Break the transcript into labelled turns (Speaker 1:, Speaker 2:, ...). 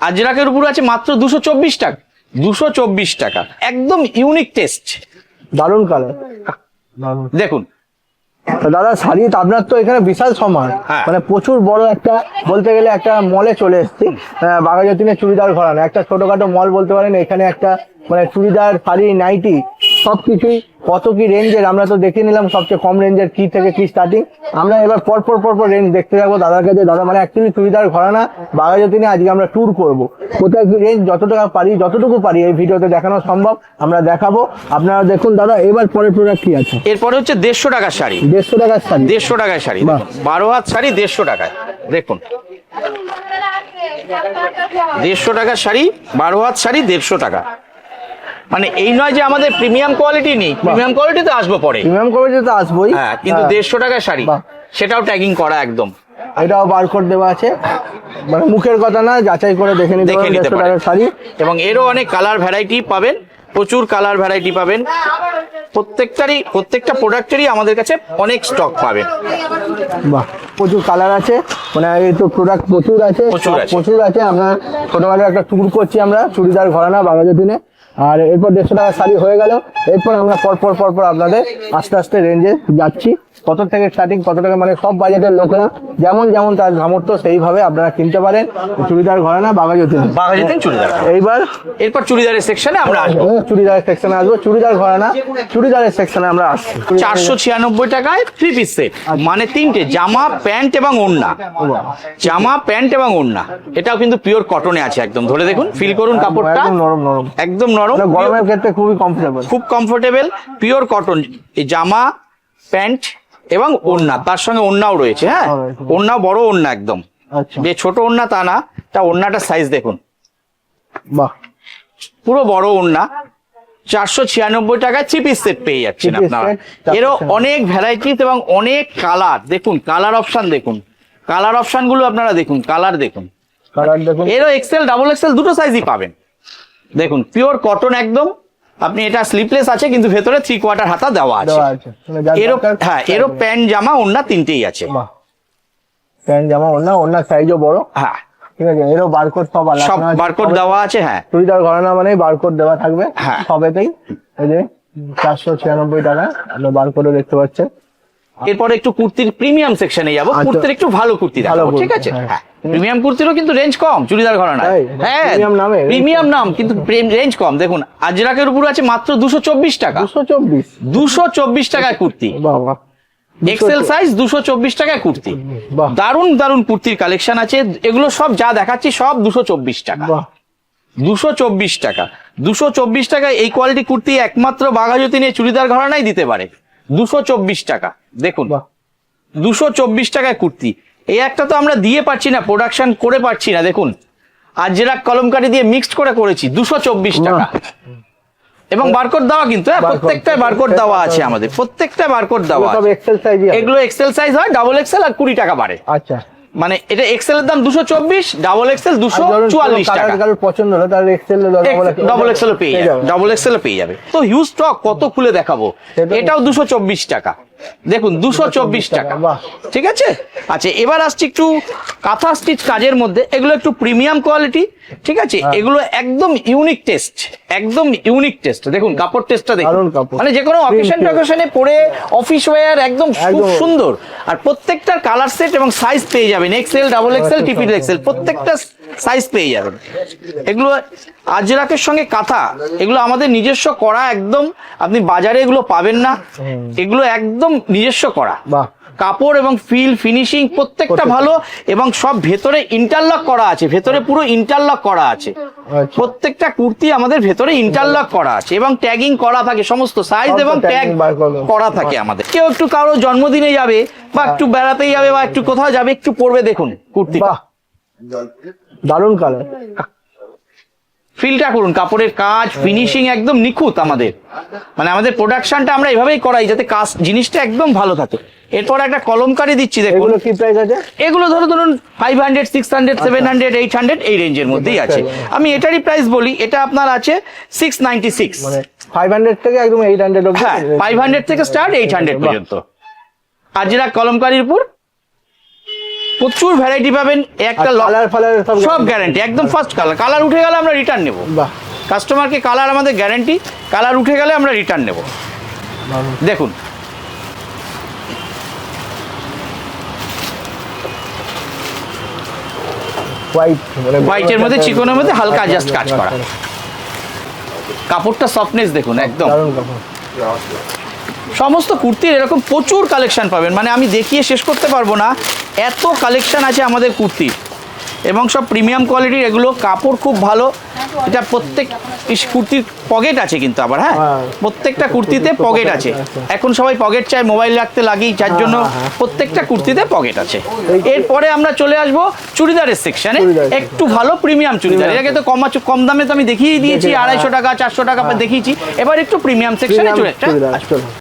Speaker 1: আজরাকের উপর আছে মাত্র দুশো চব্বিশ টাকা। দুশো চব্বিশ টাকা। একদম ইউনিক টেস্ট
Speaker 2: দারুণ কালার
Speaker 1: দেখুন।
Speaker 2: দাদা শাড়ি তো আপনার তো এখানে বিশাল সমার
Speaker 1: হ্যাঁ।
Speaker 2: মানে প্রচুর বড় একটা বলতে গেলে একটা মলে চলে এসেছি। বাঘাযতীনের চুড়িদার ঘরানো। একটা ছোটখাটো মল বলতে পারেন এখানে একটা মানে চুড়িদার শাড়ি নাইটি সবকিছুই কত কি রেঞ্জের আমরা তো দেখে নিলাম সবচেয়ে কম রেঞ্জের কি থেকে কি স্টার্টিং আমরা এবার পরপর পরপর রেঞ্জ দেখতে থাকব। দাদার কাছে দাদা মানে অ্যাকচুয়ালি চুড়িদার ঘরানা বাঘাযতীনে আজকে আমরা ট্যুর করব। কোথায় রেঞ্জ যত টাকা পারি যতটুকু পারি এই ভিডিওতে দেখানো সম্ভব আমরা দেখাবো। আপনারা দেখুন দাদা এবার পরের প্রোডাক্ট কি আছে?
Speaker 1: এরপরে হচ্ছে দেড়শো টাকার শাড়ি।
Speaker 2: দেড়শো টাকার শাড়ি?
Speaker 1: দেড়শো টাকায় শাড়ি। বারো হাত শাড়ি দেড়শো টাকায় দেখুন। দেড়শো টাকার শাড়ি বারো হাত শাড়ি দেড়শো টাকা। মানে এই নয় যে আমাদের প্রিমিয়াম কোয়ালিটি নেই প্রিমিয়াম কোয়ালিটি তো আসব পরে।
Speaker 2: প্রিমিয়াম কোয়ালিটি তো আসবোই।
Speaker 1: হ্যাঁ কিন্তু
Speaker 2: হ্যাঁ।
Speaker 1: দেড়শো টাকার শাড়ি সেটাও ট্যাগিং করা একদম।
Speaker 2: এটাও বারকোড দেওয়া আছে। মানে মুখের কথা না যাচাই করে দেখে নিতে
Speaker 1: দেখে নিতে পারেন
Speaker 2: টাকার শাড়ি।
Speaker 1: এবং এরও অনেক কালার ভ্যারাইটি পাবেন প্রচুর কালার ভ্যারাইটি পাবেন। প্রত্যেকটারই প্রত্যেকটা প্রোডাক্টেরই আমাদের কাছে অনেক স্টক পাবেন।
Speaker 2: বাহ প্রচুর কালার আছে। মানে এই তো প্রোডাক্ট প্রচুর আছে
Speaker 1: প্রচুর আছে।
Speaker 2: আমরা ছোটখাটো একটা ট্যুর করছি আমরা চুড়িদার ঘরানা বাংলাদেশিনে আর এরপর দেড়শো টাকার শাড়ি হয়ে গেল। এরপর আমরা পরপর পরপর আপনাদের আস্তে আস্তে রেঞ্জে যাচ্ছি। কত থেকে স্টার্টিং কত টাকা মানে সব বাজেটের লোকেরা যেমন যেমন তার সামর্থ্য সেইভাবে আপনারা কিনতে পারেন। চুড়িদার ঘরানা বাঘাযতীন
Speaker 1: বাঘাযতীন চুড়িদার।
Speaker 2: এইবার
Speaker 1: এরপর চুড়িদারের সেকশনে আমরা আসব।
Speaker 2: চুড়িদারের সেকশনে আসব। চুড়িদার ঘরানা চুড়িদারের সেকশনে আমরা আসছি।
Speaker 1: চারশো ছিয়ানব্বই টাকায় থ্রি পিস সেট মানে তিনটে জামা প্যান্ট এবং ওড়না। জামা প্যান্ট এবং ওড়না। এটাও কিন্তু পিওর কটনে আছে একদম। ধরে দেখুন ফিল করুন কাপড়টা।
Speaker 2: একদম নরম নরম।
Speaker 1: একদম নরম।
Speaker 2: মানে গরমের ক্ষেত্রে খুবই কমফোর্টেবল
Speaker 1: খুব কমফোর্টেবল পিওর কটন জামা প্যান্ট এবং ওড়না তার সঙ্গে ওড়নাও রয়েছে হ্যাঁ?
Speaker 2: Alright.
Speaker 1: ওড়নাও বড় ওড়না একদম।
Speaker 2: আচ্ছা।
Speaker 1: যে ছোট ওড়না তা না তা ওড়নাটার সাইজ দেখুন।
Speaker 2: বাহ।
Speaker 1: পুরো বড় ওড়না চারশো ছিয়ানব্বই টাকায় থ্রি পিস সেট পেয়ে যাচ্ছেন আপনারা। এরও অনেক ভ্যারাইটিস এবং অনেক কালার দেখুন কালার অপশন দেখুন। কালার অপশনগুলো আপনারা দেখুন কালার দেখুন।
Speaker 2: কালার দেখুন।
Speaker 1: এরও এক্সেল ডাবল এক্সেল দুটো সাইজই পাবেন। দেখুন পিওর কটন একদম। আপনি এটা স্লিপলেস আছে কিন্তু ভেতরে থ্রি কোয়ার্টার হাতা দেওয়া আছে।
Speaker 2: মানে
Speaker 1: এরও হ্যাঁ এরও প্যান্ট জামা ওড়না তিনটেই আছে।
Speaker 2: প্যান্ট জামা ওনা ওনার সাইজও বড়।
Speaker 1: হ্যাঁ।
Speaker 2: ঠিক আছে এরও বারকোড সব আলাদা
Speaker 1: সব বারকোড দেওয়া আছে হ্যাঁ।
Speaker 2: চুড়িদার ঘরানা মানে বারকোড দেওয়া থাকবে।
Speaker 1: হ্যাঁ।
Speaker 2: সবেতেই। এই যে চারশো ছিয়ানব্বই টাকা আপনার বারকোডও দেখতে পাচ্ছেন।
Speaker 1: এরপরে একটু কুর্তির প্রিমিয়াম সেকশনে যাব।
Speaker 2: আচ্ছা।
Speaker 1: কুর্তির একটু ভালো কুর্তি
Speaker 2: ভালো
Speaker 1: দেখাবো ঠিক আছে?
Speaker 2: হ্যাঁ।
Speaker 1: প্রিমিয়াম কুর্তিরও কিন্তু রেঞ্জ কম চুড়িদার ঘরানা হ্যাঁ? প্রিমিয়াম নাম কিন্তু রেঞ্জ কম। দেখুন আজরাকের উপর আছে মাত্র দুশো চব্বিশ টাকা।
Speaker 2: দুশো চব্বিশ।
Speaker 1: দুশো চব্বিশ টাকায় কুর্তি।
Speaker 2: বাবা
Speaker 1: এক্সেল সাইজ দুশো চব্বিশ টাকায় কুর্তি।
Speaker 2: বাহ।
Speaker 1: দারুণ দারুণ কুর্তির কালেকশন আছে। এগুলো সব যা দেখাচ্ছি সব দুশো চব্বিশ টাকা।
Speaker 2: বাহ।
Speaker 1: দুশো চব্বিশ টাকা। দুশো চব্বিশ টাকায় এই কোয়ালিটি কুর্তি একমাত্র বাঘাযতীন নিয়ে চুড়িদার ঘরানাই দিতে পারে। দুশো চব্বিশ টাকা। দেখুন
Speaker 2: বাহ।
Speaker 1: দুশো চব্বিশ টাকায় কুর্তি। এই একটা তো আমরা দিয়ে পাচ্ছি না প্রোডাকশন করে পাচ্ছি না দেখুন। আর যেটা কলমকারি দিয়ে মিক্সড করে করেছি দুশো চব্বিশ টাকা। এবং বারকোড দেওয়া কিন্তু হ্যাঁ
Speaker 2: Barcode,
Speaker 1: প্রত্যেকটা বারকোড দেওয়া আছে আমাদের প্রত্যেকটা বারকোড দেওয়া এগুলো এক্সেল সাইজ হয় ডাবল এক্সেল আর কুড়ি টাকা বাড়ে।
Speaker 2: আচ্ছা।
Speaker 1: মানে এটা এক্সেল এর দাম দুশো চব্বিশ ডাবল এক্সেল দুশো চুয়াল্লিশ টাকা।
Speaker 2: পছন্দ হলো তাহলে এক্সেল
Speaker 1: ডবল এক্সেল পেয়ে যাবে। ডবল এক্সেল পেয়ে যাবে। তো হিউজ স্টক কত খুলে দেখাবো? এটাও দুশো চব্বিশ টাকা। দেখুন দুশো চব্বিশ টাকা। ঠিক আছে? আচ্ছা এবার আসছি একটু কাঁথা স্টিচ কাজের মধ্যে। এগুলো একটু প্রিমিয়াম কোয়ালিটি ঠিক আছে?
Speaker 2: হ্যাঁ।
Speaker 1: এগুলো একদম ইউনিক টেস্ট একদম ইউনিক টেস্ট। দেখুন কাপড় টেস্টটা দেখুন। মানে যে কোনো অকেশন টকেশনে পরে অফিস ওয়্যার একদম খুব সুন্দর। আর প্রত্যেকটার কালার সেট এবং সাইজ পেয়ে যাবেন। XL double XL triple XL প্রত্যেকটা সাইজ পেয়ে যাবেন। এগুলো আজরাকের সঙ্গে কাঁথা এগুলো আমাদের নিজস্ব করা একদম আপনি বাজারে এগুলো পাবেন না। এগুলো একদম নিজস্ব করা।
Speaker 2: বাহ।
Speaker 1: কাপড় এবং ফিল ফিনিশিং প্রত্যেকটা ভালো এবং সব ভেতরে ইন্টারলক করা আছে ভেতরে পুরো ইন্টারলক করা আছে।
Speaker 2: আচ্ছা।
Speaker 1: প্রত্যেকটা কুর্তি আমাদের ভেতরে ইন্টারলক করা আছে এবং ট্যাগিং করা থাকে সমস্ত সাইজ এবং ট্যাগ। করা থাকে আমাদের। কেউ একটু কারও জন্মদিনে যাবে বা একটু বেড়াতে যাবে বা একটু কোথাও যাবে একটু পরবে দেখুন কুর্তি
Speaker 2: দারুণ কালার
Speaker 1: ফিলটা করুন কাপড়ের কাজ ফিনিশিং একদম নিখুঁত আমাদের। মানে আমাদের প্রোডাকশনটা আমরা এভাবেই করাই যাতে কাজ জিনিসটা একদম ভালো থাকে। এরপর একটা কলমকারি দিচ্ছি দেখুন।
Speaker 2: এগুলো কি প্রাইস আছে?
Speaker 1: এগুলো ধরো ধরুন five hundred six hundred seven hundred eight hundred এই রেঞ্জের মধ্যেই আছে। আমি এটারই প্রাইস বলি এটা আপনার আছে সিক্স নাইনটি সিক্স
Speaker 2: মানে ফাইভ হান্ড্রেড থেকে একদম এইট হান্ড্রেড
Speaker 1: হ্যাঁ ফাইভ হান্ড্রেড থেকে স্টার্ট এইট হান্ড্রেড। পর্যন্ত। আর যেটা কলমকারির উপর প্রচুর ভ্যারাইটি পাবেন একটা
Speaker 2: কালার ফালার সব
Speaker 1: গ্যারান্টি একদম ফার্স্ট কালার কালার উঠে গেলে আমরা রিটার্ন নেব।
Speaker 2: বাহ।
Speaker 1: কাস্টমারকে কালার আমাদের গ্যারান্টি কালার উঠে গেলে আমরা রিটার্ন নেব। দেখুন।
Speaker 2: মানে
Speaker 1: হোয়াইটের মধ্যে চিকনের মধ্যে হালকা জাস্ট কাজ করা। কাপড়টা সফটনেস দেখুন একদম। সমস্ত কুর্তির এরকম প্রচুর কালেকশন পাবেন। মানে আমি দেখিয়ে শেষ করতে পারব না। এত কালেকশন আছে আমাদের কুর্তির। এবং সব প্রিমিয়াম কোয়ালিটির এগুলো কাপড় খুব ভালো। এটা প্রত্যেক কুর্তির পকেট আছে কিন্তু আবার হ্যাঁ?
Speaker 2: হ্যাঁ।
Speaker 1: প্রত্যেকটা কুর্তিতে পকেট আছে। এখন সবাই পকেট চায় মোবাইল রাখতে লাগেই যার জন্য
Speaker 2: হ্যাঁ, হ্যাঁ।
Speaker 1: প্রত্যেকটা কুর্তিতে পকেট আছে। এরপরে আমরা চলে আসব চুড়িদারের সেকশানে একটু ভালো প্রিমিয়াম চুড়িদার। এটাকে তো কম কম দামে তো আমি দেখিয়ে দিয়েছি আড়াইশো
Speaker 2: হ্যাঁ।
Speaker 1: টাকা চারশো টাকা দেখিয়েছি। এবার একটু প্রিমিয়াম সেকশনে চলে আসবে।